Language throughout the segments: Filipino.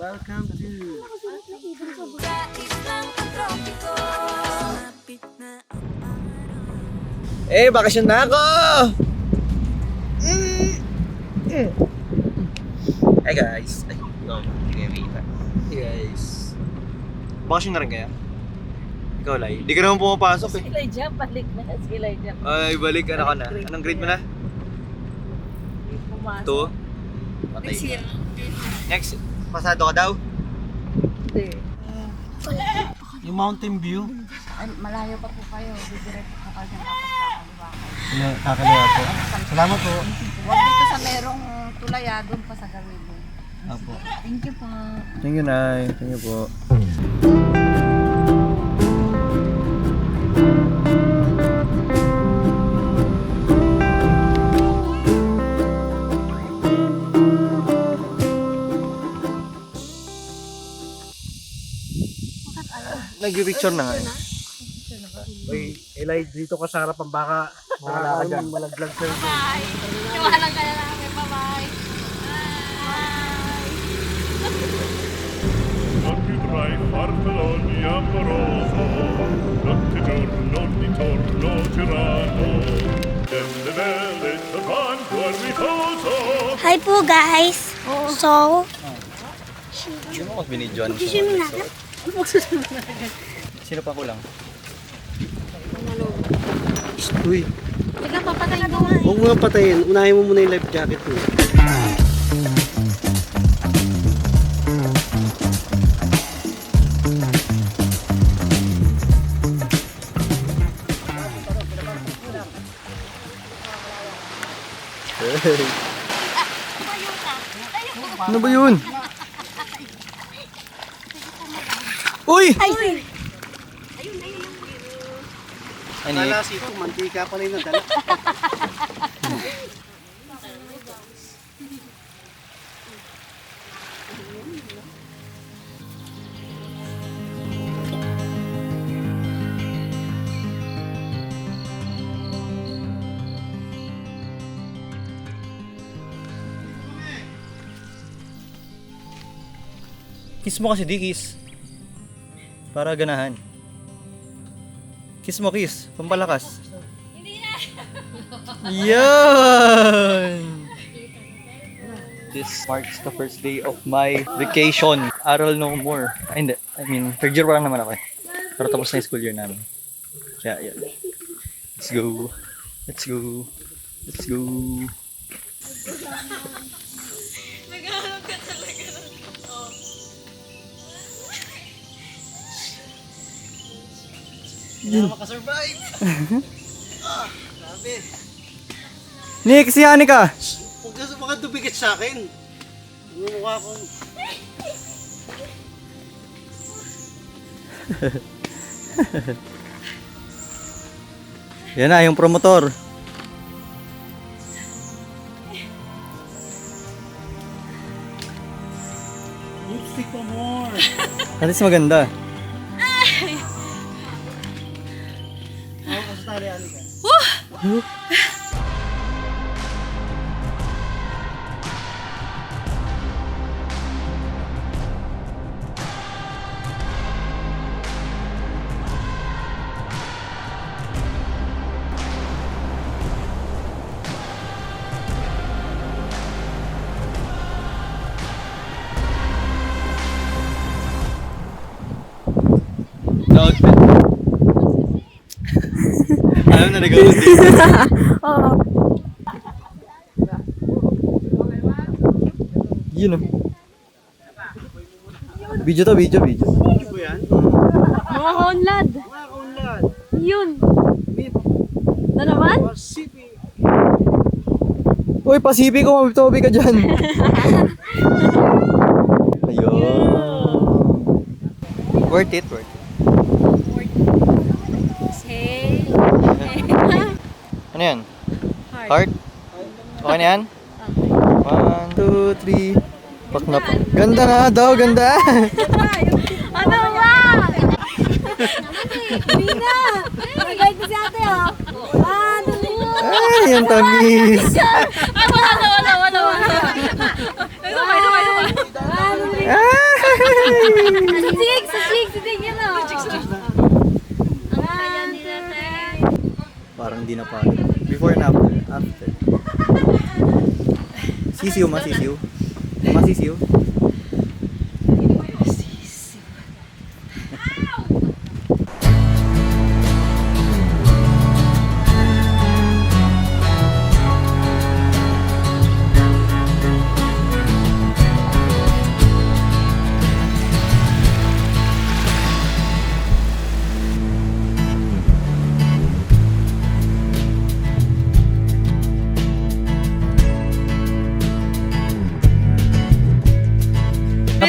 Welcome to... Eh, bakasyon na ako! Mm. Mm. Hey guys. Ay, no, hindi kayo makita. Hey guys. Bakasyon na rin kaya? Ikaw, Lai. Hindi ka naman pumapasok eh. Sila dyan, balik na sila dyan. Ay, balik ka na ka na. Anong grade mo na? Pumasok. Two? Patay ka. Next, pasado ka daw? Hindi. Yung mountain view. Ay, malayo pa po kayo. Didiretso po kayo ng kakaliwa kayo. Kakaliwa po. Salamat po. Huwag dito sa merong tulaya, doon pa sa gawin. Apo. Thank you po. Thank you, Nay. Thank you po. Nag-picture na nga eh. Uy, Eli, dito ka sa harapan baka wala ka dyan. Malaglag sa'yo. Iwanan ka na namin. Bye-bye. Farfelo ogni amoroso, notte giorno di torno girano, delle belle cercando al riposo. Hi po guys. So, Sino mo binidyoan? Swimming natin. Sino pa kulang? Uy, Bigla papatay mo. huwag mo nang patayin. Unahin mo muna yung life jacket mo. Ano ba yun? Uy! Ay, Ano Kala si ito, mantika pala yung nadala. Kiss mo kasi di kiss. Para ganahan. Kiss mo kiss. Pampalakas. Hindi na. Yan! This marks the first day of my vacation. Aral no more. Ay, hindi. I mean, third year pa lang naman ako eh. Pero tapos na yung school year namin. Kaya, yan. Let's go. Let's go. Let's go. Kailangan makasurvive. ah, grabe. Nick, si Anika! Huwag ka baka dubigit sa akin. Mukha kong... Yan na, yung promotor. Lipstick pa more. At least maganda. Uh. Takip et. Na nag dito. oo. Yun oh. Video to, video, video. Ano yan? Mga honlad. Mga kaunlad. Yun. Beef. Na naman? Pacific. Uy, Pacific ko, mabitobi ka dyan. Ayun. Worth it, worth it. Ano yan? Heart. Okay na yan? One, two, three. Pak na pak. Ganda na daw, ganda. Ano ba? Hindi na. Nag-guide na si ate oh. Ano Ay, ang tamis. Ay, wala wala, wala, wala. Ito, ito. Ah! Six! Six! Six! Yun o! Tayo. Parang di na pa. Before and after. After. Sisiyo, masisiyo. Masisiyo.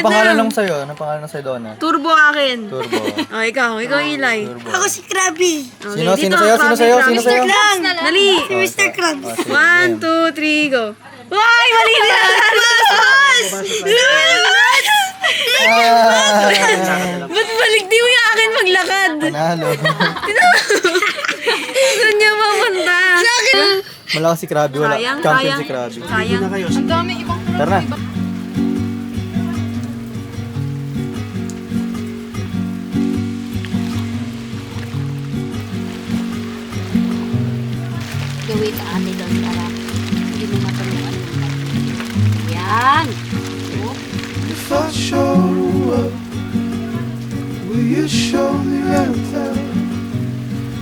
Anong pangalan lang sa'yo? Anong pangalan lang sa'yo, Donna? Turbo akin. Turbo. Oh, ikaw. Ikaw, Eli. Turbo. Ako si Krabby. Okay, Sino? Sino dito, sa'yo? Sino Krabby, sa'yo? Krabby. Sino sa'yo? Lang. Dali. Si Mr. Krabs. Oh, sige, One, two, three, go. Ay, mali na! Ah! Ba't balik di mo yung akin maglakad? Panalo. Saan niya mapunta? Sa akin! Malakas si Krabi. Wala. Sayang, Champion sayang. si Krabi. Sayang. Ang dami ibang Tara na. Ka ate doon para hindi mo matulungan. Yan! If I show up, will you show me town?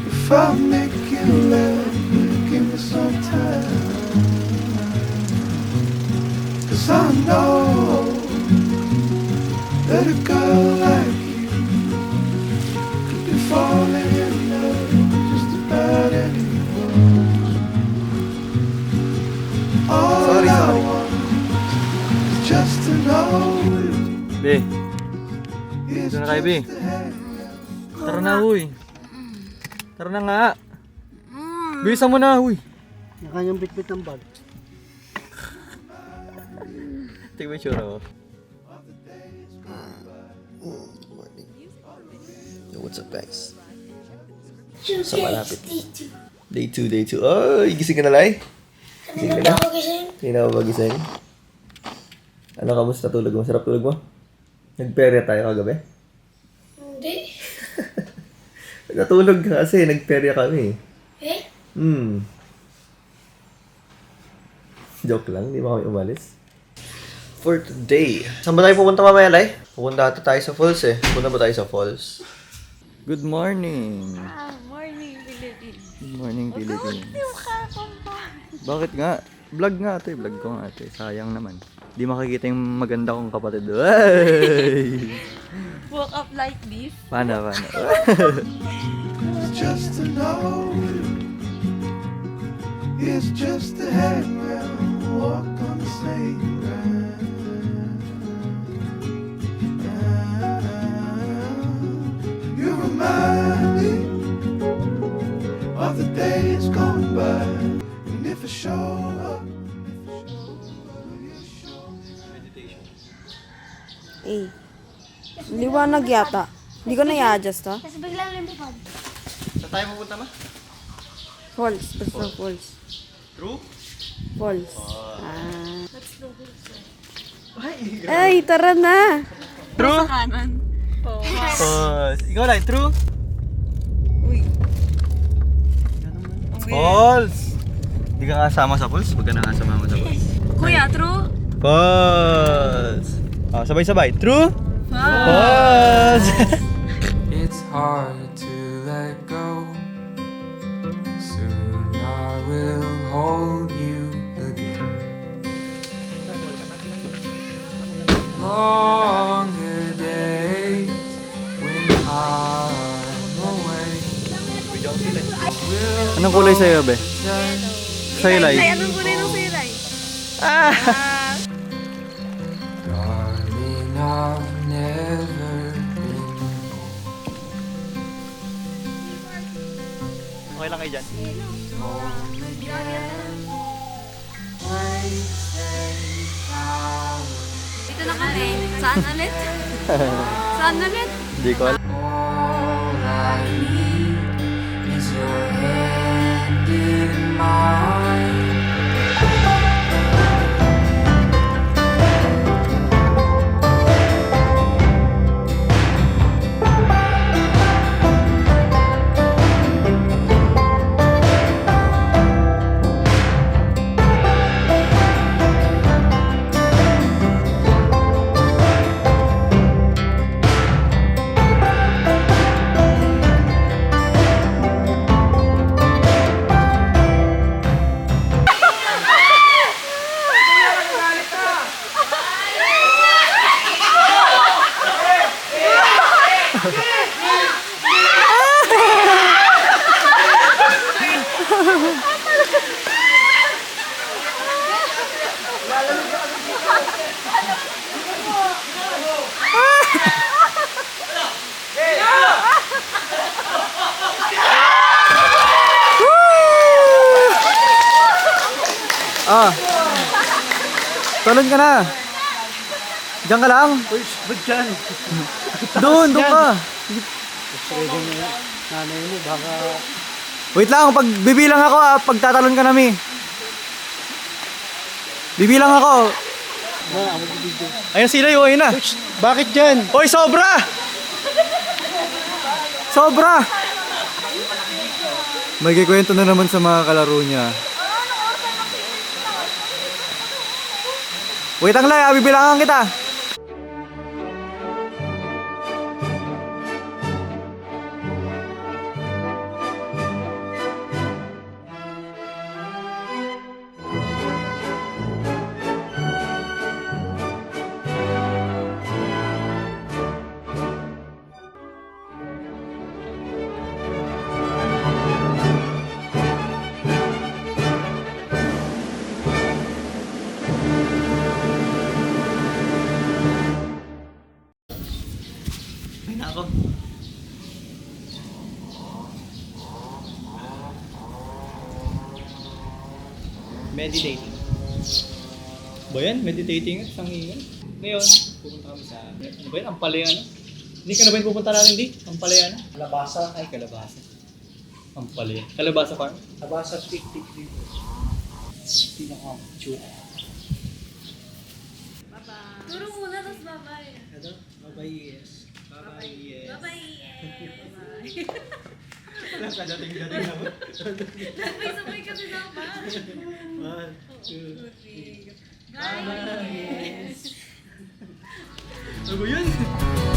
If I make you laugh, will you give me some time? Cause I know that a girl like Be. Doon na kayo, Be. Tara na, huy. Tara na nga. Bilisan mo na, huy. Yung kanyang bitbit ng bag. Tingnan mo yung tsura ko. Yo, what's up guys? Sa malapit. Day 2, day 2. Ay, gising ka na, Lai? Gising ka na? Hindi na ako magising. Ano, kamusta tulog mo? Sarap tulog mo? Nagperya tayo kagabi? Hindi. Natulog ka kasi, nagperya kami. Eh? Hmm. Joke lang, di ba kami umalis? For today, saan ba tayo pupunta mamaya, Lai? Pupunta ata tayo sa falls eh. Pupunta ba tayo sa falls? Good morning! Morning, Philippines. Good morning, Philippines. Bakit nga? Vlog nga ate, vlog ko nga ate. Sayang naman. Di makikita yung maganda kong kapatid. Ay! Woke up like this. Paano, paano? It's just to know. It's just to hang around, walk on the same ground. You remind me of the days gone by, and if I show up, Eh. Liwanag yata. Hindi ko na i-adjust to. Kasi biglang lumipad. Saan tayo pupunta ma? False. Basta false. True? False. Ah. Ay, tara na. True? kanan. False. Ikaw lang, true? Uy. False! Hindi ka kasama sa false? Huwag ka na kasama sa false. Kuya, true? False! Ah, sabay-sabay. True? False! It's hard to let go. Soon I will hold you again. Longer days when I'm away. Anong kulay sa'yo, be? Sa'yo, Lai? anong kulay ng silay? Darling, I've never been Okay lang kayo dyan. Dito na kami. Saan ulit? Saan ulit? Hindi ko alam. Ah. Talon ka na. Diyan ka lang. Uy, ba't dyan? Doon, doon ka. Nanay mo, baka... Wait lang, pag bibilang ako ah, pagtatalon ka nami. Bibilang ako. Na, ako dito. Ayun sila yun, ayun na. Bakit dyan? Hoy, sobra! Sobra! May kikwento na naman sa mga kalaro niya. Wait lang lang, ah, bibilangan kita. Meditating. Ba yan? Meditating at sangingan. Ngayon, pupunta kami sa... Ano ba yan? Ampalaya na? Hindi ka na ba yung pupunta natin di? Ampalaya na? Labasa. Ay, kalabasa. Ampalaya. Kalabasa farm? Labasa tik-tik dito. Pinaka-chute. Turo muna, tapos bye-bye. Ano? Bye-bye, yes. Bye-bye, yes. Bye-bye. Wala ka dating-dating na Sabay-sabay kasi naman. One, two, Bye. Ano ba yun?